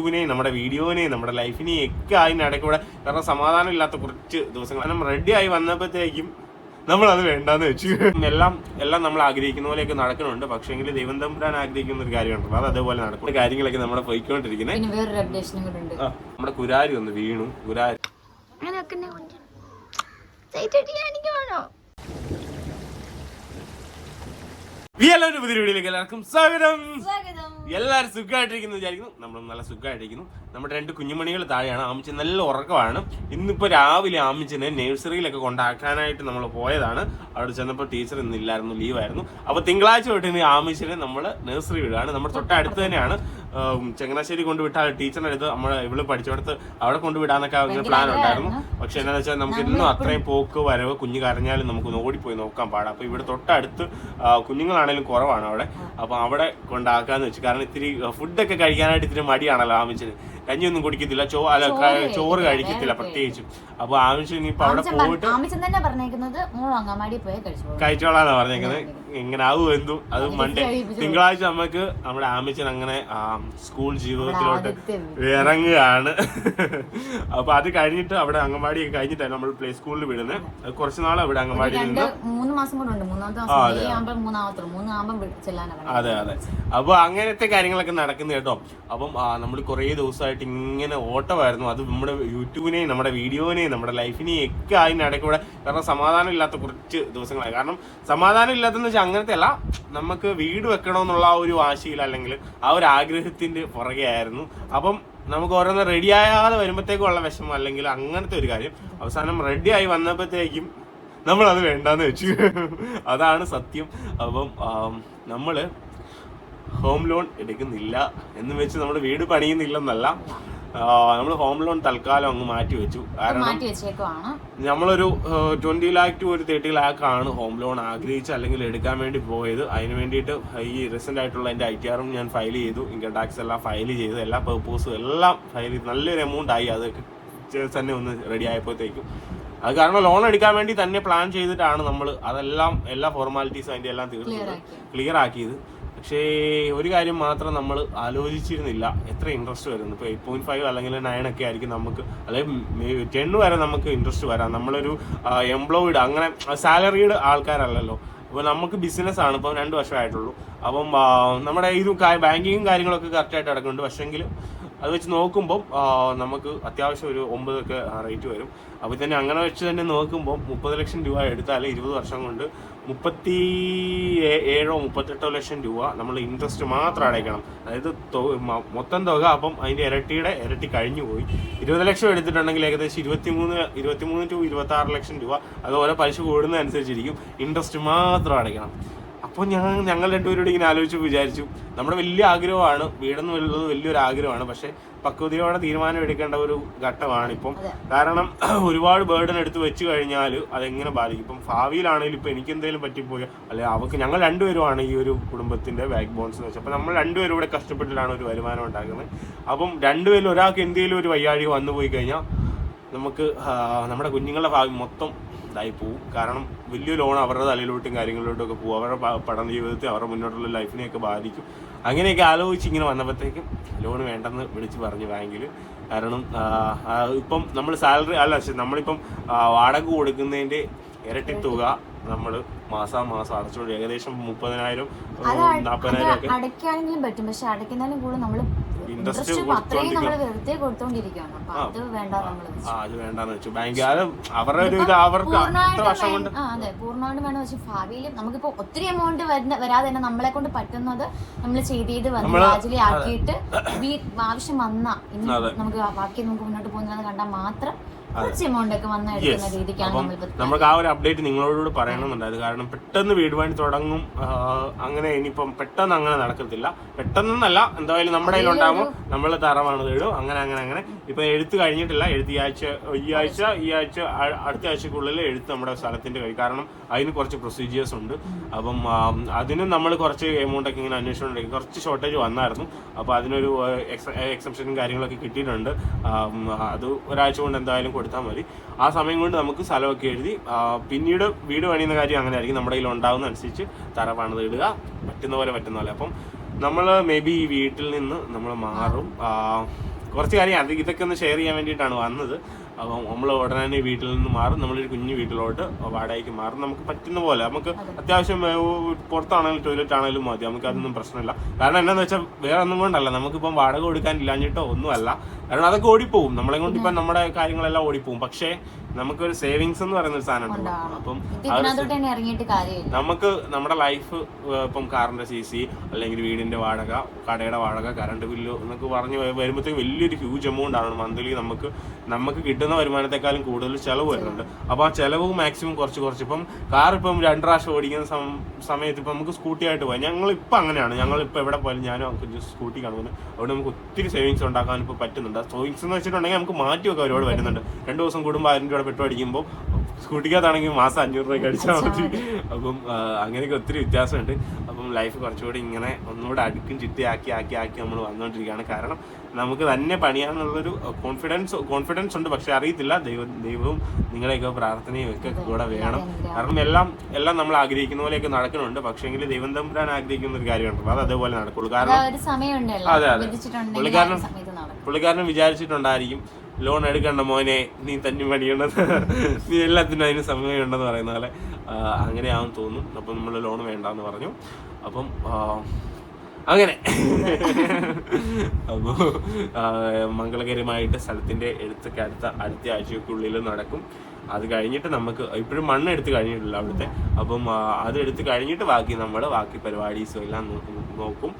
യൂട്യൂബിനെയും നമ്മുടെ വീഡിയോനെയും നമ്മുടെ ലൈഫിനെയും ഒക്കെ അതിനിടയ്ക്ക് കൂടെ കാരണം സമാധാനം ഇല്ലാത്ത കുറച്ച് ദിവസങ്ങൾ. കാരണം റെഡി ആയി വന്നപ്പോഴത്തേക്കും നമ്മൾ അത് വേണ്ടാന്ന് വെച്ചു. എല്ലാം എല്ലാം നമ്മൾ ആഗ്രഹിക്കുന്ന പോലെയൊക്കെ നടക്കുന്നുണ്ട്. പക്ഷേ എങ്കിൽ ദൈവം തമ്പുരാൻ ആഗ്രഹിക്കുന്ന ഒരു കാര്യമുണ്ടല്ലോ അത് അതേപോലെ നടക്കും. കാര്യങ്ങളൊക്കെ നമ്മുടെ പോയിക്കൊണ്ടിരിക്കുന്നത് പിന്നെ വേറൊരു അപ്ഡേഷനും ഉണ്ട്. നമ്മുടെ കുരാരി ഒന്ന് വീണു. കുരാരി അങ്ങനെയൊക്കെ എന്നെ കൊണ്ട് സൈറ്റ് കാണിക്കുവാണോ ഈ എല്ലാവരും പുതിയ വീഡിയോയിലേക്ക് എല്ലാവർക്കും സ്വാഗതം. എല്ലാവരും സുഖമായിട്ടിരിക്കുന്നു വിചാരിക്കുന്നു. നമ്മളും നല്ല സുഖമായിട്ടിരിക്കുന്നു. നമ്മുടെ രണ്ട് കുഞ്ഞുമണികൾ താഴെയാണ്. ആമിച്ചൻ നല്ല ഉറക്കമാണ്. ഇന്നിപ്പോ രാവിലെ ആമിച്ചനെ നഴ്സറിയിലൊക്കെ കൊണ്ടാക്കാനായിട്ട് നമ്മൾ പോയതാണ്. അവിടെ ചെന്നപ്പോൾ ടീച്ചർ ഇന്നില്ലായിരുന്നു ലീവായിരുന്നു. അപ്പൊ തിങ്കളാഴ്ച തൊട്ട് ഇനി ആമിച്ചനെ നമ്മൾ നഴ്സറി വിടുകയാണ്. നമ്മുടെ തൊട്ടടുത്ത് തന്നെയാണ്. ചങ്ങനാശ്ശേരി കൊണ്ടുവിട്ടാൽ ടീച്ചറിന്റെ അടുത്ത് നമ്മൾ ഇവൾ പഠിച്ചോടത്ത് അവിടെ കൊണ്ടുവിടാന്നൊക്കെ അങ്ങനെ പ്ലാൻ ഉണ്ടായിരുന്നു. പക്ഷെ എന്താണെന്ന് വെച്ചാൽ നമുക്ക് ഇന്നും അത്രയും പോക്ക് വരവ് കുഞ്ഞ് കരഞ്ഞാലും നമുക്ക് ഓടിപ്പോയി നോക്കാൻ പാടാം. അപ്പൊ ഇവിടെ തൊട്ടടുത്ത് കുഞ്ഞുങ്ങളാണേലും കുറവാണ് അവിടെ. അപ്പൊ അവിടെ കൊണ്ടാക്കാന്ന് വെച്ചു. കാരണം ഇത്തിരി ഫുഡൊക്കെ കഴിക്കാനായിട്ട് ഇത്തിരി മടിയാണല്ലോ ആമിച്ചിന് കഞ്ഞിയൊന്നും കുടിക്കത്തില്ല ചോ അല്ല ചോറ് കഴിക്കത്തില്ല പ്രത്യേകിച്ചും. അപ്പൊ ആവശ്യം ഇനിയിപ്പൊ അവിടെ പോയിട്ട് ആമിച്ചൻ തന്നെ പറഞ്ഞേക്കുന്നത് മോൾ അങ്ങാടി പോയി കഴിച്ചു കഴിച്ചോളാന്നാ പറഞ്ഞേക്കുന്നത്. ഇങ്ങനെ ആവും എന്തും. അത് മണ്ടേ തിങ്കളാഴ്ച നമുക്ക് നമ്മുടെ ആമിച്ചൻ അങ്ങനെ സ്കൂൾ ജീവിതത്തിലോട്ട് ഇറങ്ങുകയാണ്. അപ്പൊ അത് കഴിഞ്ഞിട്ട് അവിടെ അംഗൻവാടി കഴിഞ്ഞിട്ടാണ് നമ്മൾ പ്ലേ സ്കൂളിൽ വിടുന്നത്. കുറച്ച് നാൾ അവിടെ അംഗൻവാടി രണ്ട് നിന്ന്. മൂന്ന് മാസം കൂടെ ഉണ്ട്. മൂന്നാമത്തെ. മൂന്നാമത്തെ അതെ അതെ. അപ്പൊ അങ്ങനത്തെ കാര്യങ്ങളൊക്കെ നടക്കുന്നു കേട്ടോ. അപ്പം നമ്മൾ കുറേ ദിവസമായിട്ട് ഇങ്ങനെ ഓട്ടമായിരുന്നു. അത് നമ്മുടെ യൂട്യൂബിനെയും നമ്മുടെ വീഡിയോനെയും നമ്മുടെ ലൈഫിനെയും ഒക്കെ അതിനിടയ്ക്ക് കൂടെ കാരണം സമാധാനം ഇല്ലാത്ത കുറച്ച് ദിവസങ്ങളായി. കാരണം സമാധാനം ഇല്ലാത്തെന്ന് വെച്ചാൽ അങ്ങനത്തെ അല്ല നമുക്ക് വീട് വെക്കണമെന്നുള്ള ആ ഒരു വാശിയിൽ അല്ലെങ്കിൽ ആ ഒരു ആഗ്രഹത്തിന്റെ പുറകെ ആയിരുന്നു. അപ്പം നമുക്ക് ഓരോന്ന് റെഡി ആയാതെ വരുമ്പോഴത്തേക്കും ഉള്ള വിഷമം അല്ലെങ്കിൽ അങ്ങനത്തെ ഒരു കാര്യം അവസാനം റെഡി ആയി വന്നപ്പോഴത്തേക്കും നമ്മൾ അത് വേണ്ടാന്ന് വെച്ചു. അതാണ് സത്യം. അപ്പം നമ്മൾ ഹോം ലോൺ എടുക്കുന്നില്ല എന്ന് വെച്ച് നമ്മൾ വീട് പണിയുന്നില്ലെന്നല്ല. നമ്മൾ ഹോം ലോൺ തൽക്കാലം അങ്ങ് മാറ്റി വെച്ചു. കാരണം നമ്മളൊരു ട്വന്റി ലാക്ക് ടു ഒരു തേർട്ടി ലാക്ക് ആണ് ഹോം ലോൺ ആഗ്രഹിച്ച് അല്ലെങ്കിൽ എടുക്കാൻ വേണ്ടി പോയത്. അതിന് വേണ്ടിയിട്ട് ഈ റീസെന്റ് ആയിട്ടുള്ള എന്റെ ഐ ടി ആറും ഞാൻ ഫയൽ ചെയ്തു. ഇൻകം ടാക്സ് എല്ലാം ഫയൽ ചെയ്തു എല്ലാ പേർപ്പസും എല്ലാം ഫയൽ ചെയ്തു നല്ലൊരു എമൗണ്ട് ആയി. അത് തന്നെ ഒന്ന് റെഡി ആയപ്പോഴത്തേക്കും. അത് കാരണം ലോൺ എടുക്കാൻ വേണ്ടി തന്നെ പ്ലാൻ ചെയ്തിട്ടാണ് നമ്മൾ അതെല്ലാം എല്ലാ ഫോർമാലിറ്റീസും അതിന്റെ എല്ലാം തീർച്ചയായും ക്ലിയർ ആക്കിയത്. പക്ഷേ ഒരു കാര്യം മാത്രം നമ്മൾ ആലോചിച്ചിരുന്നില്ല. എത്ര ഇൻട്രസ്റ്റ് വരുന്നു. ഇപ്പോൾ എയ്റ്റ് പോയിന്റ് ഫൈവ് അല്ലെങ്കിൽ നയൻ ഒക്കെ ആയിരിക്കും നമുക്ക് അല്ലെങ്കിൽ ടെൻ വരെ നമുക്ക് ഇൻട്രസ്റ്റ് വരാം. നമ്മളൊരു എംപ്ലോയിഡ് അങ്ങനെ സാലറീഡ് ആൾക്കാരല്ലല്ലോ. അപ്പോൾ നമുക്ക് ബിസിനസ് ആണ്. ഇപ്പം രണ്ട് വർഷമായിട്ടുള്ളൂ അപ്പം നമ്മുടെ ഇത് ബാങ്കിങ്ങും കാര്യങ്ങളൊക്കെ കറക്റ്റായിട്ട് നടക്കുന്നുണ്ട്. പക്ഷേങ്കിൽ അത് വെച്ച് നോക്കുമ്പോൾ നമുക്ക് അത്യാവശ്യം ഒരു ഒമ്പതൊക്കെ റേറ്റ് വരും. അപ്പോൾ തന്നെ അങ്ങനെ വെച്ച് തന്നെ നോക്കുമ്പോൾ മുപ്പത് ലക്ഷം രൂപ എടുത്താൽ ഇരുപത് വർഷം കൊണ്ട് മുപ്പത്തി ഏഴോ മുപ്പത്തെട്ടോ ലക്ഷം രൂപ നമ്മൾ ഇൻട്രസ്റ്റ് മാത്രം അടയ്ക്കണം. അതായത് മൊത്തം തുക അപ്പം അതിന്റെ ഇരട്ടിയുടെ ഇരട്ടി കഴിഞ്ഞു പോയി. ഇരുപത് ലക്ഷം എടുത്തിട്ടുണ്ടെങ്കിൽ ഏകദേശം ഇരുപത്തിമൂന്ന് ഇരുപത്തിമൂന്ന് ടു ഇരുപത്തി ലക്ഷം രൂപ അത് ഓരോ പലിശ കൂടുന്നതനുസരിച്ചിരിക്കും. ഇൻട്രസ്റ്റ് മാത്രം അടയ്ക്കണം. അപ്പോൾ ഞാൻ ഞങ്ങൾ രണ്ടുപേരോട് ഇങ്ങനെ ആലോചിച്ച് വിചാരിച്ചു. നമ്മുടെ വലിയ ആഗ്രഹമാണ് വീടെന്ന് ഉള്ളത് വലിയൊരു ആഗ്രഹമാണ് പക്ഷേ പക്വതയോടെ തീരുമാനം എടുക്കേണ്ട ഒരു ഘട്ടമാണ് ഇപ്പം. കാരണം ഒരുപാട് ബേർഡൻ എടുത്ത് വെച്ച് കഴിഞ്ഞാൽ അതെങ്ങനെ ബാധിക്കും? ഇപ്പം ഭാവിയിലാണെങ്കിലും ഇപ്പം എനിക്ക് എന്തെങ്കിലും പറ്റിപ്പോയി അല്ലെ അവർക്ക് ഞങ്ങൾ രണ്ടുപേരുമാണ് ഈ ഒരു കുടുംബത്തിന്റെ ബാക്ക് ബോൺസ് എന്ന് വെച്ചാൽ അപ്പം നമ്മൾ രണ്ടുപേരും കൂടെ കഷ്ടപ്പെട്ടിട്ടാണ് ഒരു വരുമാനം ഉണ്ടാക്കുന്നത്. അപ്പം രണ്ടുപേരിൽ ഒരാൾക്ക് എന്തെങ്കിലും ഒരു വയ്യാഴി വന്നു പോയി കഴിഞ്ഞാൽ നമുക്ക് നമ്മുടെ കുഞ്ഞുങ്ങളുടെ ഭാവി മൊത്തം ഇതായി പോവും. കാരണം വലിയ ലോൺ അവരുടെ തലയിലോട്ടും കാര്യങ്ങളിലോട്ടും ഒക്കെ പോകും അവരുടെ പഠന ജീവിതത്തെ അവരുടെ മുന്നോട്ടുള്ള ലൈഫിനെയൊക്കെ ബാധിക്കും. അങ്ങനെയൊക്കെ ആലോചിച്ച് ഇങ്ങനെ വന്നപ്പോഴത്തേക്കും ലോൺ വേണ്ടെന്ന് വിളിച്ച് പറഞ്ഞു ബാങ്കിൽ. കാരണം ഇപ്പം നമ്മൾ സാലറി അല്ല നമ്മളിപ്പം വാടക കൊടുക്കുന്നതിന്റെ ഇരട്ടി തുക നമ്മൾ മാസാ മാസം അടച്ചുകൊണ്ട് ഏകദേശം മുപ്പതിനായിരം അത് നാൽപ്പതിനായിരം ഒക്കെ അടയ്ക്കാണെങ്കിലും പറ്റും. പക്ഷെ അടയ്ക്കുന്നതിനും കൂടെ നമ്മൾ ഇൻട്രസ്റ്റ് അത്രയും നമ്മൾ കൊടുത്തോണ്ടിരിക്കും. വെറുതെ കൊടുത്തോണ്ടിരിക്കുകയാണ് അപ്പൊ അത് വേണ്ട നമ്മൾ ആ അത് വേണ്ടാന്ന് വെച്ചു. ബാങ്കുകാര് അവരുടെ ഒരു ഇത് അവർക്ക് അത്ര വർഷം കൊണ്ട് അതെ. പൂർണമായിട്ടും വേണം പക്ഷെ ഭാവിയിൽ നമുക്കിപ്പോ ഒത്തിരി എമൗണ്ട് വരാതെ തന്നെ നമ്മളെ കൊണ്ട് പറ്റുന്നത് നമ്മൾ ചെയ്ത് ചെയ്ത് വന്ന് ആക്കിയിട്ട് ആവശ്യം വന്ന ഇനി നമുക്ക് ബാക്കി നമുക്ക് മുന്നോട്ട് പോകുന്ന കണ്ടാൽ മാത്രം കുറച്ച് എമൗണ്ട് ഒക്കെ വന്ന് എടുക്കുന്ന രീതിക്കാണ് അപ്പം നമുക്ക് ആ ഒരു അപ്ഡേറ്റ് നിങ്ങളോട് പറയണമെന്നുണ്ടായത് കാരണം പെട്ടെന്ന് വീട് പണി തുടങ്ങും. അങ്ങനെ ഇനിയിപ്പം പെട്ടെന്ന് അങ്ങനെ നടക്കത്തില്ല. പെട്ടെന്നല്ല എന്തായാലും നമ്മുടെ കയ്യിൽ ഉണ്ടാകും നമ്മൾ തറമാണ് തേടും അങ്ങനെ അങ്ങനെ അങ്ങനെ. ഇപ്പൊ എഴുത്ത് കഴിഞ്ഞിട്ടില്ല. എഴുത്ത് ഈ ആഴ്ച ഈ ആഴ്ച ഈ ആഴ്ച അടുത്ത ആഴ്ചക്കുള്ളിൽ എഴുത്ത് നമ്മുടെ സ്ഥലത്തിന്റെ കൈ കാരണം അതിന് കുറച്ച് പ്രൊസീജിയേഴ്സ് ഉണ്ട്. അപ്പം അതിന് നമ്മൾ കുറച്ച് എമൗണ്ട് ഒക്കെ ഇങ്ങനെ അന്വേഷിച്ചുകൊണ്ടിരിക്കും കുറച്ച് ഷോർട്ടേജ് വന്നായിരുന്നു. അപ്പോൾ അതിനൊരു എക്സംഷനും കാര്യങ്ങളൊക്കെ കിട്ടിയിട്ടുണ്ട്. അത് ഒരാഴ്ച കൊണ്ട് എന്തായാലും കൊടുത്താൽ മതി. ആ സമയം കൊണ്ട് നമുക്ക് സ്ഥലമൊക്കെ എഴുതി പിന്നീട് വീട് പണിയുന്ന കാര്യം അങ്ങനെ ആയിരിക്കും നമ്മുടെ കയ്യിൽ ഉണ്ടാവുന്ന അനുസരിച്ച് തറ പണിത് ഇടുക. പറ്റുന്ന പോലെ പറ്റുന്ന പോലെ. അപ്പം നമ്മൾ മേ ബി ഈ വീട്ടിൽ നിന്ന് നമ്മൾ മാറും. കുറച്ച് കാര്യം അത് ഇതൊക്കെ ഒന്ന് ഷെയർ ചെയ്യാൻ വേണ്ടിയിട്ടാണ് വന്നത്. അപ്പം നമ്മൾ ഉടനെ തന്നെ വീട്ടിൽ നിന്ന് മാറും. നമ്മളൊരു കുഞ്ഞു വീട്ടിലോട്ട് വാടകയ്ക്ക് മാറും. നമുക്ക് പറ്റുന്ന പോലെ നമുക്ക് അത്യാവശ്യം പുറത്താണെങ്കിലും ടോയ്ലറ്റ് ആണെങ്കിലും മതി. നമുക്ക് അതൊന്നും പ്രശ്നമില്ല. കാരണം എന്നാന്ന് വെച്ചാൽ വേറെ ഒന്നും കൊണ്ടല്ല. നമുക്കിപ്പം വാടക കൊടുക്കാൻ ഇല്ലാഞ്ഞിട്ടോ ഒന്നുമല്ല. കാരണം അതൊക്കെ ഓടിപ്പോവും. നമ്മളെ കൊണ്ട് ഇപ്പം നമ്മുടെ കാര്യങ്ങളെല്ലാം ഓടിപ്പോവും. പക്ഷേ നമുക്കൊരു സേവിങ്സ് എന്ന് പറയുന്ന ഒരു സാധനം അപ്പം നമുക്ക് നമ്മുടെ ലൈഫ് ഇപ്പം കാറിന്റെ സി സി അല്ലെങ്കിൽ വീടിന്റെ വാടക കടയുടെ വാടക കറണ്ട് ബില്ല് എന്നൊക്കെ പറഞ്ഞ് വരുമ്പോഴത്തേക്കും വലിയൊരു ഹ്യൂജ് എമൗണ്ട് ആണ്. മന്ത്ലി നമുക്ക് നമുക്ക് കിട്ടുന്ന വരുമാനത്തെക്കാളും കൂടുതൽ ചെലവ് വരുന്നുണ്ട്. അപ്പോൾ ആ ചെലവ് മാക്സിമം കുറച്ച് കുറച്ച്. ഇപ്പം കാർ ഇപ്പം രണ്ട് പ്രാവശ്യം ഓടിക്കുന്ന സമയത്ത് ഇപ്പം നമുക്ക് സ്കൂട്ടി ആയിട്ട് പോകാം ഞങ്ങൾ ഇപ്പം അങ്ങനെയാണ്. ഞങ്ങൾ ഇപ്പം എവിടെ പോയാലും ഞാനും സ്കൂട്ടി കാണുന്നത് അവിടെ നമുക്ക് ഒത്തിരി സേവിങ്സ് ഉണ്ടാക്കാൻ ഇപ്പോൾ പറ്റുന്നുണ്ട്. സേവിങ്സ് എന്ന് വെച്ചിട്ടുണ്ടെങ്കിൽ നമുക്ക് മാറ്റിയൊക്കെ ഒരുപാട് വരുന്നുണ്ട്. രണ്ട് ദിവസം കൂടുമ്പോൾ ആയിരം രൂപ പെട്രോൾ അടിക്കുമ്പോൾ സ്കൂട്ടിക്കകത്താണെങ്കിൽ മാസം അഞ്ഞൂറ് രൂപയ്ക്ക് അടിച്ചാൽ മതി. അപ്പം അങ്ങനെയൊക്കെ ഒത്തിരി വ്യത്യാസമുണ്ട്. അപ്പം ലൈഫ് കുറച്ചുകൂടി ഇങ്ങനെ ഒന്നുകൂടെ അടുക്കും ചിട്ടയാക്കി ആക്കി ആക്കി നമ്മൾ വന്നുകൊണ്ടിരിക്കുകയാണ് കാരണം നമുക്ക് തന്നെ പണിയാന്നുള്ളൊരു കോൺഫിഡൻസ് കോൺഫിഡൻസ് ഉണ്ട്. പക്ഷെ അറിയത്തില്ല. ദൈവം ദൈവവും നിങ്ങളെയൊക്കെ പ്രാർത്ഥനയും ഒക്കെ കൂടെ വേണം. കാരണം എല്ലാം എല്ലാം നമ്മൾ ആഗ്രഹിക്കുന്ന പോലെയൊക്കെ നടക്കുന്നുണ്ട്. പക്ഷേങ്കിൽ ദൈവം തമ്പുരാൻ ആഗ്രഹിക്കുന്ന ഒരു കാര്യമുണ്ടല്ലോ അത് അതേപോലെ നടക്കുള്ളൂ. കാരണം അതെ, അതെ. പുള്ളിക്കാരനും പുള്ളിക്കാരനും വിചാരിച്ചിട്ടുണ്ടായിരിക്കും ലോൺ എടുക്കണ്ട മോനെ നീ തന്നെ പണിയണ്ടെന്ന് നീ എല്ലാത്തിനും അതിന് സമയമുണ്ടെന്ന് പറയുന്ന പോലെ. അങ്ങനെയാവും തോന്നും അപ്പം നമ്മൾ ലോൺ വേണ്ടെന്ന് പറഞ്ഞു. അപ്പം അങ്ങനെ. അപ്പോൾ മംഗളകരമായിട്ട് സ്ഥലത്തിന്റെ എടുത്തൊക്കെ അടുത്ത അടുത്ത ആഴ്ചക്കുള്ളിൽ നടക്കും. അത് കഴിഞ്ഞിട്ട് നമുക്ക് ഇപ്പോഴും മണ്ണ് എടുത്ത് കഴിഞ്ഞിട്ടില്ല അവിടുത്തെ. അപ്പം അത് എടുത്ത് കഴിഞ്ഞിട്ട് ബാക്കി നമ്മൾ ബാക്കി പരിപാടീസും എല്ലാം നോക്കും.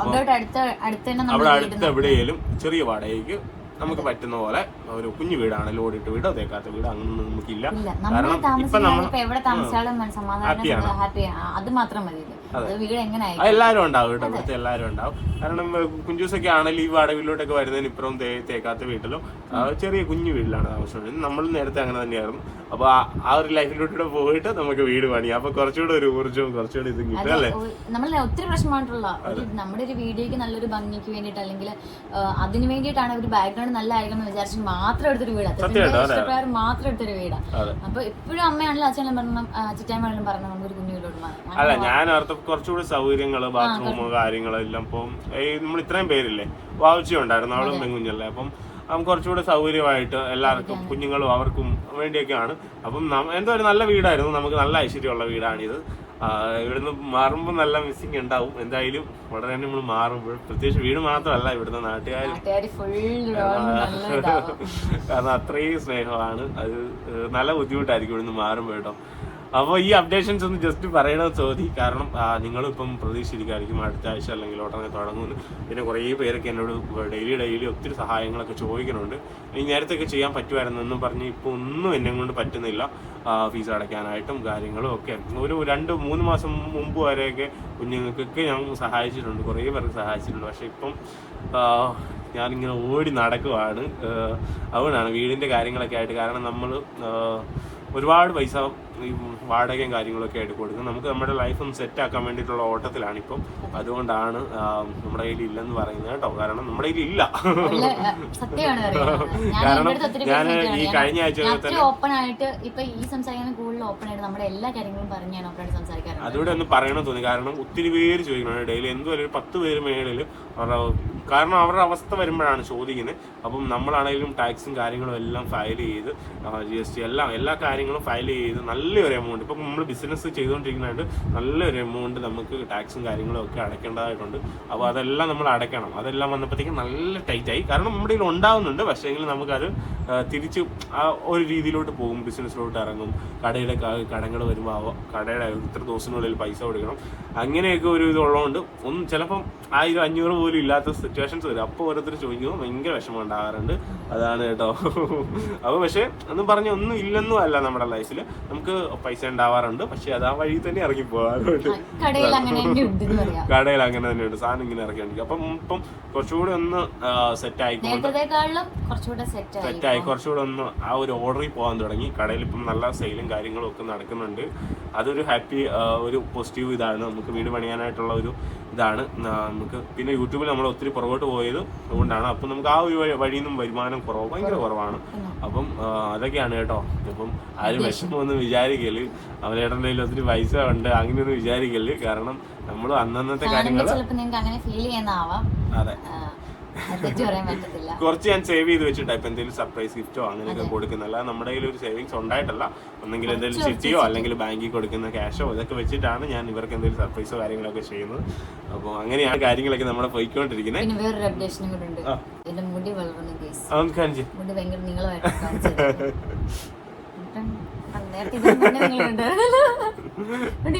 അപ്പം അവിടെ അടുത്ത് എവിടെയെങ്കിലും ചെറിയ വാടകയ്ക്ക് നമുക്ക് പറ്റുന്ന പോലെ ഒരു കുഞ്ഞു വീടാണ്. ലോഡിട്ട് വീടോ തേക്കാത്ത വീടോ അങ്ങനൊന്നും നമുക്കില്ല. കാരണം ഇപ്പൊ നമ്മൾ ഇപ്പൊ എവിടെ താമസിച്ചാലും ഹാപ്പിയാണ്. അത് മാത്രം മതി വീട് എല്ലാവരും ഉണ്ടാവും കേട്ടോ ഇവിടുത്തെ എല്ലാവരും ഉണ്ടാവും. കാരണം കുഞ്ചൂസൊക്കെ ആണെങ്കിൽ ഈ വാടകയിലോട്ടൊക്കെ വരുന്നതിന് ഇപ്പുറം തേക്കാത്ത വീട്ടിലും. ചെറിയ കുഞ്ഞു വീട്ടിലാണ് താമസം. നമ്മൾ നേരത്തെ അങ്ങനെ തന്നെയായിരുന്നു. അപ്പൊ ആ- ഒരു ലൈഫിലോട്ട് പോയിട്ട് നമുക്ക് വീട് പണിയാം അപ്പൊ കുറച്ചുകൂടെ ഒരു ഊർജവും കുറച്ചുകൂടെ ഇതും കിട്ടും അല്ലേ? നമ്മൾ ഒത്തിരി പ്രശ്നമായിട്ടുള്ള നമ്മുടെ ഒരു വീഡിയോക്ക് നല്ലൊരു ഭംഗിക്ക് വേണ്ടിയിട്ട് അല്ലെങ്കിൽ അതിന് വേണ്ടിയിട്ടാണ് ഒരു ബാക്ക്ഗ്രൗണ്ട് നല്ലതായിരിക്കണം എന്ന് വിചാരിച്ച് മാത്രം എടുത്തൊരു വീടാണ് മാത്രം എടുത്തൊരു വീടാണ് അപ്പൊ എപ്പോഴും അമ്മയാണെങ്കിലും അച്ഛനും പറഞ്ഞു അച്ഛനും പറഞ്ഞു നമുക്കൊരു കുഞ്ഞു വീടോട് അല്ല ഞാൻ കുറച്ചുകൂടി സൗകര്യങ്ങൾ ബാത്റൂമ് കാര്യങ്ങളെല്ലാം ഇപ്പം നമ്മൾ ഇത്രയും പേരില്ലേ? വാവിച്ച ഉണ്ടായിരുന്നു അവളും പെൺകുഞ്ഞല്ലേ അപ്പം നമുക്ക് കുറച്ചുകൂടി സൗകര്യമായിട്ട് എല്ലാവർക്കും കുഞ്ഞുങ്ങളും അവർക്കും വേണ്ടിയൊക്കെയാണ്. അപ്പം എന്തോ ഒരു നല്ല വീടായിരുന്നു. നമുക്ക് നല്ല ഐശ്വര്യമുള്ള വീടാണിത് ഇവിടുന്ന് മാറുമ്പോൾ നല്ല മിസ്സിങ് ഉണ്ടാവും. എന്തായാലും വളരെ തന്നെ നമ്മൾ മാറുമ്പോൾ പ്രത്യേകിച്ച് വീട് മാത്രമല്ല ഇവിടുന്ന് ഇതാവും. കാരണം അത്രയും സ്നേഹമാണ്. അത് നല്ല ബുദ്ധിമുട്ടായിരിക്കും ഇവിടുന്ന് മാറുമ്പോൾ കേട്ടോ. അപ്പോൾ ഈ അപ്ഡേഷൻസ് ഒന്ന് ജസ്റ്റ് പറയണമെന്ന് ചോദി? കാരണം നിങ്ങളും ഇപ്പം പ്രതീക്ഷിച്ചിരിക്കുമായിരിക്കും അടുത്ത ആഴ്ച അല്ലെങ്കിൽ ഉടനെ തുടങ്ങുമെന്ന്. പിന്നെ കുറേ പേരൊക്കെ എന്നോട് ഡെയിലി ഡെയിലി ഒത്തിരി സഹായങ്ങളൊക്കെ ചോദിക്കുന്നുണ്ട്. ഈ നേരത്തെയൊക്കെ ചെയ്യാൻ പറ്റുമായിരുന്നെന്നും പറഞ്ഞ് ഇപ്പോൾ ഒന്നും എന്നെ കൊണ്ട് പറ്റുന്നില്ല. ഫീസ് അടയ്ക്കാനായിട്ടും കാര്യങ്ങളും ഒക്കെ. ഒരു രണ്ട് മൂന്ന് മാസം മുമ്പ് വരെയൊക്കെ കുഞ്ഞുങ്ങൾക്കൊക്കെ ഞാൻ സഹായിച്ചിട്ടുണ്ട്. കുറേ പേർക്ക് സഹായിച്ചിട്ടുണ്ട്. പക്ഷേ ഇപ്പം ഞാനിങ്ങനെ ഓടി നടക്കുവാണ്. അതുകൊണ്ടാണ് വീടിന്റെ കാര്യങ്ങളൊക്കെ ആയിട്ട്. കാരണം നമ്മൾ ഒരുപാട് പൈസ ഈ വാടകയും കാര്യങ്ങളൊക്കെ ആയിട്ട് കൊടുക്കും. നമുക്ക് നമ്മുടെ ലൈഫ് ഒന്ന് സെറ്റ് ആക്കാൻ വേണ്ടിയിട്ടുള്ള ഓട്ടത്തിലാണ് ഇപ്പം അതുകൊണ്ടാണ് നമ്മുടെ കയ്യിൽ ഇല്ലെന്ന് പറയുന്നത് കേട്ടോ. കാരണം നമ്മുടെ കയ്യിൽ ഇല്ല. കാരണം ഞാൻ ഈ. കഴിഞ്ഞ ആഴ്ച ഓപ്പൺ ആയിട്ട് ഇപ്പൊ ഈ സംസാരിക്കുന്ന കൂടുതൽ ഓപ്പൺ ആയിട്ട് നമ്മുടെ എല്ലാ കാര്യങ്ങളും പറഞ്ഞാണ് ഓപ്പൺ ആയിട്ട് സംസാരിക്കാറുണ്ട്. അതുകൂടെ ഒന്ന് പറയണം തോന്നി. കാരണം ഒത്തിരി പേര് ചോദിക്കണം ഡെയിലി എന്തുവരെ ഒരു പത്ത് പേര് മേളിൽ അവരുടെ കാരണം അവരുടെ അവസ്ഥ വരുമ്പോഴാണ് ചോദിക്കുന്നത്. അപ്പം നമ്മളാണെങ്കിലും ടാക്സും കാര്യങ്ങളും എല്ലാം ഫയൽ ചെയ്ത് ജി എസ് ടി എല്ലാം എല്ലാ കാര്യങ്ങളും ഫയൽ ചെയ്ത് നല്ലൊരു എമൗണ്ട് ഇപ്പം നമ്മൾ ബിസിനസ് ചെയ്തുകൊണ്ടിരിക്കുന്നതായിട്ട് നല്ലൊരു എമൗണ്ട് നമുക്ക് ടാക്സും കാര്യങ്ങളും ഒക്കെ അടയ്ക്കേണ്ടതായിട്ടുണ്ട്. അപ്പോൾ അതെല്ലാം നമ്മൾ അടയ്ക്കണം. അതെല്ലാം വന്നപ്പോഴത്തേക്കും നല്ല ടൈറ്റായി കാരണം നമ്മുടെ കയ്യിൽ ഉണ്ടാവുന്നുണ്ട്. പക്ഷേ എങ്കിൽ നമുക്കത് തിരിച്ച് ആ ഒരു രീതിയിലോട്ട് പോകും. ബിസിനസ്സിലോട്ട് ഇറങ്ങും. കടയുടെ കടങ്ങൾ വരുമ്പോൾ കടയുടെ ഇത്ര ദിവസത്തിനുള്ളിൽ പൈസ കൊടുക്കണം. അങ്ങനെയൊക്കെ ഒരു ഇതുള്ളതുകൊണ്ട് ഒന്നും ചിലപ്പം ആയിരം അഞ്ഞൂറ് പോലും ഇല്ലാത്ത സിറ്റുവേഷൻസ് വരും. അപ്പോൾ ഓരോരുത്തർ ചോദിക്കുമ്പോൾ ഭയങ്കര വിഷമം ഉണ്ടാകാറുണ്ട്. അതാണ് കേട്ടോ. അപ്പോൾ പക്ഷേ ഒന്നും പറഞ്ഞ ഒന്നും ഇല്ലെന്നും അല്ല നമ്മുടെ ലൈഫിൽ നമുക്ക് പൈസ ഉണ്ടാവാറുണ്ട്. പക്ഷേ അത് ആ വഴി തന്നെ ഇറങ്ങി പോകാറുണ്ട്. കടയിൽ അങ്ങനെ തന്നെ ഉണ്ട്. തന്നെയുണ്ട് സാധനം ഇങ്ങനെ ഇറക്കിയുണ്ട് അപ്പം ഇപ്പം കുറച്ചുകൂടി ഒന്ന് സെറ്റ് ആയിക്കൊണ്ട് സെറ്റ് ആയി കുറച്ചുകൂടെ ഒന്ന് ആ ഒരു ഓർഡറിൽ പോകാൻ തുടങ്ങി. കടയിൽ ഇപ്പം നല്ല സെയിലും കാര്യങ്ങളും ഒക്കെ നടക്കുന്നുണ്ട്. അതൊരു ഹാപ്പി ഒരു പോസിറ്റീവ് ഇതാണ്. നമുക്ക് വീട് പണിയാനായിട്ടുള്ള ഒരു ഇതാണ്. നമുക്ക് പിന്നെ യൂട്യൂബിൽ നമ്മൾ ഒത്തിരി പുറകോട്ട് പോയത് അതുകൊണ്ടാണ്. അപ്പം നമുക്ക് ആ ഒരു വഴി- വഴിയിൽ നിന്നും വരുമാനം കുറവ് ഭയങ്കര കുറവാണ്. അപ്പം അതൊക്കെയാണ് കേട്ടോ. അപ്പം ആരും വിഷമമൊന്നും വിചാരിക്കൽ. അവനേട്ടന്റെ കയ്യിൽ ഒത്തിരി പൈസ ഉണ്ട് അങ്ങനെ അങ്ങനെയൊന്നും വിചാരിക്കൽ. കാരണം നമ്മൾ അന്നന്നത്തെ കാര്യങ്ങൾ അതെ. കുറച്ച് ഞാൻ സേവ് ചെയ്ത് വെച്ചിട്ടാ ഇപ്പൊ എന്തെങ്കിലും സർപ്രൈസ് ഗിഫ്റ്റോ അങ്ങനെയൊക്കെ കൊടുക്കുന്നില്ല നമ്മുടെ കയ്യിൽ ഒരു സേവിങ്സ് ഉണ്ടായിട്ടല്ല. ഒന്നെങ്കിൽ എന്തെങ്കിലും ചിട്ടിയോ അല്ലെങ്കിൽ ബാങ്കിൽ കൊടുക്കുന്ന ക്യാഷോ ഇതൊക്കെ വെച്ചിട്ടാണ് ഞാൻ ഇവർക്ക് എന്തെങ്കിലും സർപ്രൈസോ കാര്യങ്ങളൊക്കെ ചെയ്യുന്നത്. അപ്പോൾ അങ്ങനെയാണ് കാര്യങ്ങളൊക്കെ നമ്മുടെ പോയിക്കൊണ്ടിരിക്കുന്നത്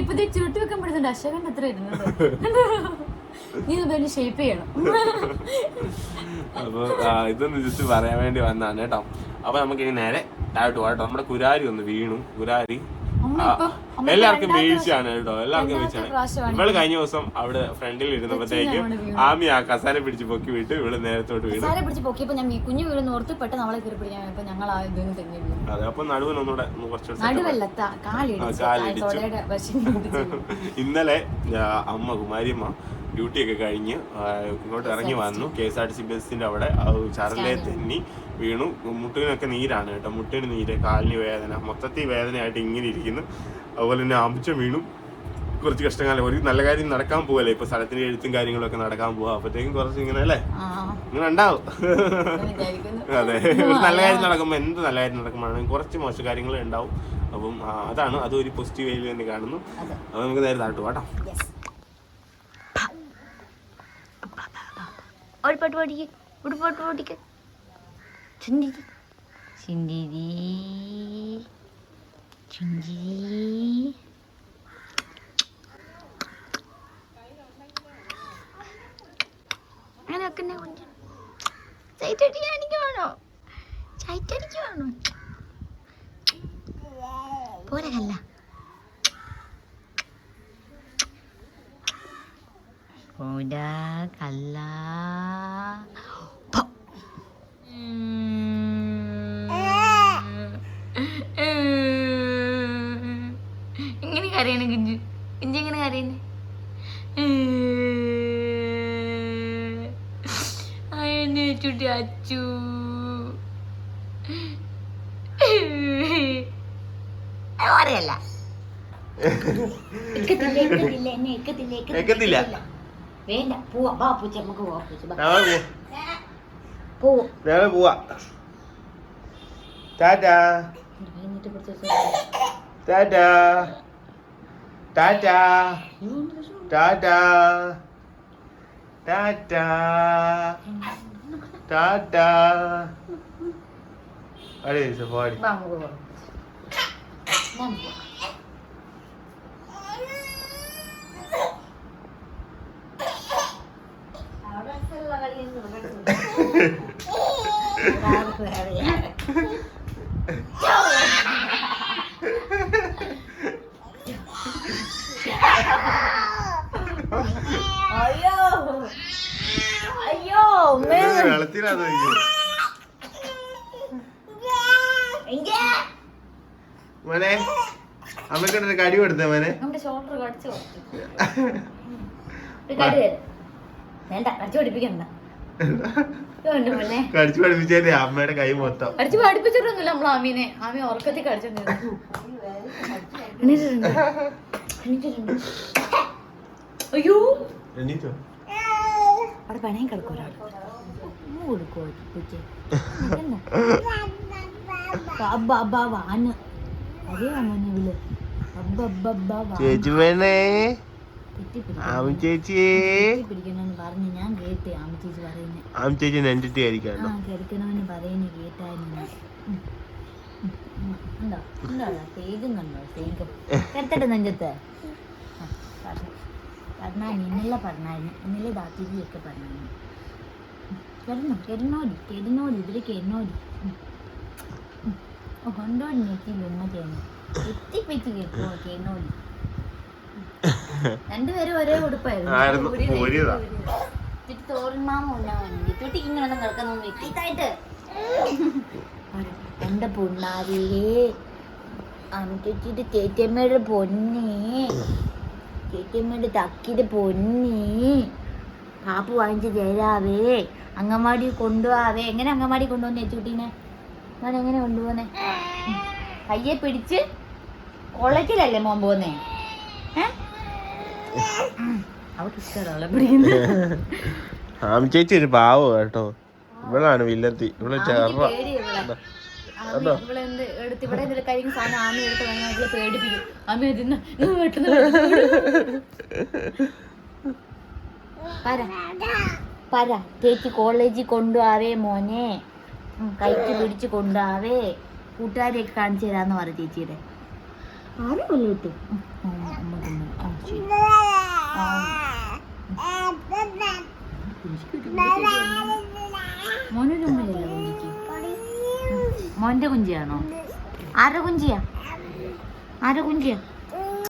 ഇപ്പൊ ചുരുട്ടി വെക്കാൻ പറ്റുന്നുണ്ട് അശോകൻ എത്ര ഇരുന്നത്. നീ ഇത് ഷേപ്പ് ചെയ്യണം. അപ്പോൾ ഇതൊന്ന് ജസ്റ്റ് പറയാൻ വേണ്ടി വന്നാണ് കേട്ടോ. അപ്പൊ നമുക്ക് ഇനി നേരെ താഴോട്ട് പോകാം കേട്ടോ. നമ്മുടെ കുരാരി ഒന്ന് വീണു. കുരാരി. എല്ലാവർക്കും വീഴ്ചയാണ് കേട്ടോ. എല്ലാവർക്കും വീഴ്ചയാണ്. ഇവൾ കഴിഞ്ഞ ദിവസം അവിടെ ഫ്രണ്ടിൽ ഇരുന്നപ്പോഴത്തേക്കും. ആമി ആ കസാര പിടിച്ച് പൊക്കി വിട്ട് ഇവൾ നേരത്തോട്ട് വീണു. സാരെ പിടിച്ച് പൊക്കിയപ്പോ ഞാൻ ഈ കുഞ്ഞു കയറി പിടിക്കാൻ ഞങ്ങൾ ആ ഇതിന് തെങ്ങി വീണു. അതെ അപ്പൊ നടുവിന് ഒന്നുകൂടെ ഒന്ന് കുറച്ച് നടുവല്ല കാലിടിച്ചു. ഇന്നലെ അമ്മ കുമാരിയമ്മ ഡ്യൂട്ടി ഒക്കെ കഴിഞ്ഞ് ഇങ്ങോട്ട് ഇറങ്ങി വന്നു. K S R T C ബസ്സിന്റെ അവിടെ ചരലെ തെന്നി വീണു. മുട്ടിനൊക്കെ നീരാണ് കേട്ടോ. മുട്ടിന് നീര് കാലിന് വേദന. മൊത്തത്തിൽ വേദനയായിട്ട് ഇങ്ങനെ ഇരിക്കുന്നു. അതുപോലെ തന്നെ ആമിച്ചം വീണു. കുറച്ച് കഷ്ടകാലം. ഒരു നല്ല കാര്യം നടക്കാൻ പോവല്ലേ? ഇപ്പൊ സ്ഥലത്തിന്റെ എഴുത്തും കാര്യങ്ങളൊക്കെ നടക്കാൻ പോവാ. അപ്പത്തേക്കും കുറച്ച് ഇങ്ങനെ അല്ലേ? ഇങ്ങനെ ഉണ്ടാവും. അതെ. ഒരു നല്ല കാര്യം നടക്കുമ്പോൾ എന്ത് നല്ല കാര്യം നടക്കുമ്പോഴാണെങ്കിൽ കുറച്ച് മോശം കാര്യങ്ങൾ ഉണ്ടാവും. അപ്പം അതാണ്. അതൊരു പോസിറ്റീവ് വേയിൽ തന്നെ കാണുന്നു. അതെ. നമുക്ക് നേരെ താട്ടു കേട്ടോ. ഒരു പാട്ട് പാടിക്ക് ഒരു പാട്ട് പാടിക്ക്. ചിന്തിരി ചിന്തിരി ചിന്തിരി അങ്ങനെ വെക്കുന്ന വേണോ? ചൈറ്റടിക്ക് കാണിക്കുവാണോ ചൈറ്റടിക്കുവാണോ പോലെ കല്ല. ഇങ്ങനെ കരയണ കുഞ്ചു കുഞ്ചു ഇങ്ങനെ കരയുന്നേ? അയ്യോ ചുട്ടി അച്ചു. അറിയല്ല എക്കത്തില്ല എക്കത്തില്ല എക്കത്തില്ല? വേണ്ട പോവാ വാ പൂച്ച നമുക്ക് പോവാ പൂച്ച വാ. നാളെ പോവും നാളെ പോവാ ടാറ്റാ എന്നിട്ട് കുറച്ച് ദിവസം ടാറ്റാ ടാറ്റാ ടാറ്റാ ടാറ്റാ ടാറ്റാ അടി സഫാരി വാ, നമുക്ക് പോവാം. അയ്യോ. അയ്യോ ഇങ്ങേ. മോനെ അമ്മക്കൊരു കടി കൊടുത്തേ മോനെ. ഷോൾഡർ കടിച്ചു വേണ്ട കടിച്ചു പഠിപ്പിക്കണ്ട. കടിച്ചു പഠിപ്പിച്ചേ അമ്മയുടെ കൈ മൊത്തം. കടിച്ചു പഠിപ്പിച്ചിട്ടൊന്നുമില്ല നമ്മൾ ആമീനെ ആമി ഉറക്കത്തിൽ എണീറ്റിട്ടുണ്ട്? അയ്യോ അവിടെ പണയം കിടക്കും ഒരാൾ ചേച്ചി വേണേ ആമി ചേച്ചി പിടിക്കണമെന്ന് ഞാൻ കേട്ട് ആമ ചേച്ചി പറയുന്നത് ആമി ചേച്ചി നെഞ്ചിട്ട് ആ ആയിരിക്കാണോ കിടക്കണമെന്ന് പറയുന്നത് കേട്ടായിരുന്നു. ഉണ്ടോ ഉണ്ടോ തേജം കണ്ടോ കിടത്തട്ടെ നെഞ്ചത്ത് ഇന്നലെ പറഞ്ഞായിരുന്നു ഇന്നലെ ദാത്തിരിയൊക്കെ പറഞ്ഞായിരുന്നു കിടന്നോ കിടന്നോടി കിടന്നോടി ഇതിൽ കിടന്നോടി ഉം. ഉം. കൊണ്ടോടി നെറ്റിയിൽ ഉമ്മ ചെയ്യുന്നു എത്തിപ്പിച്ച് കേൾക്കുമോ കിടന്നോടി രണ്ടുപേരും ഒരേ ഉടുപ്പായിരുന്നു തോൽമാമ ഉണ്ടാ വേണ്ടി ഇങ്ങനെ കിടക്കുന്ന ഇത്തായിട്ട് എന്റെ അമ്മ അമ്മച്ചിട്ട് ചേച്ചിയമ്മയുടെ പൊന്നേ ചേച്ചിയമ്മയുടെ തക്കിയുടെ പൊന്നി. പാപ്പ് വാങ്ങിച്ച് തരാവേ. അങ്കമാടി കൊണ്ടുപോവേ എങ്ങനെ അങ്ങമാടി കൊണ്ടുവന്ന് ചേച്ചൂട്ടീനെ? ഞാൻ എങ്ങനെ കൊണ്ടുപോന്നെ. കയ്യെ പിടിച്ച് കൊളക്കിലല്ലേ മോൻ പോന്നേ ഇഷ്ടമല്ല പിടിക്കുന്നത്. ആമി ചേച്ചി ഒരു പാവോ കേട്ടോ. ഇവളാണ് വില്ലത്തി ഇവൾ. ആമി ഇവളെന്ത് എടുത്ത് ഇവിടെ എന്തൊരു കഴിക്കുന്ന സാധനം ആമി എടുത്ത് ഇവളെ പേടിപ്പിക്കും ആമി അതിന്ന് വെട്ടുന്ന പറ പറ ചേച്ചി കോളേജിൽ കൊണ്ടുപോവേ മോനെ കൈക്ക് പിടിച്ച് കൊണ്ടുപോവേ കൂട്ടുകാരെയൊക്കെ കാണിച്ചു തരാന്ന് പറ ചേച്ചിയുടെ ആരും മോനൊരു ഉമ്മയില്ലല്ലോ മോന്റെ കുഞ്ചിയാണോ? ആരുടെ കുഞ്ചിയാ? ആരുടെ കുഞ്ചിയാ?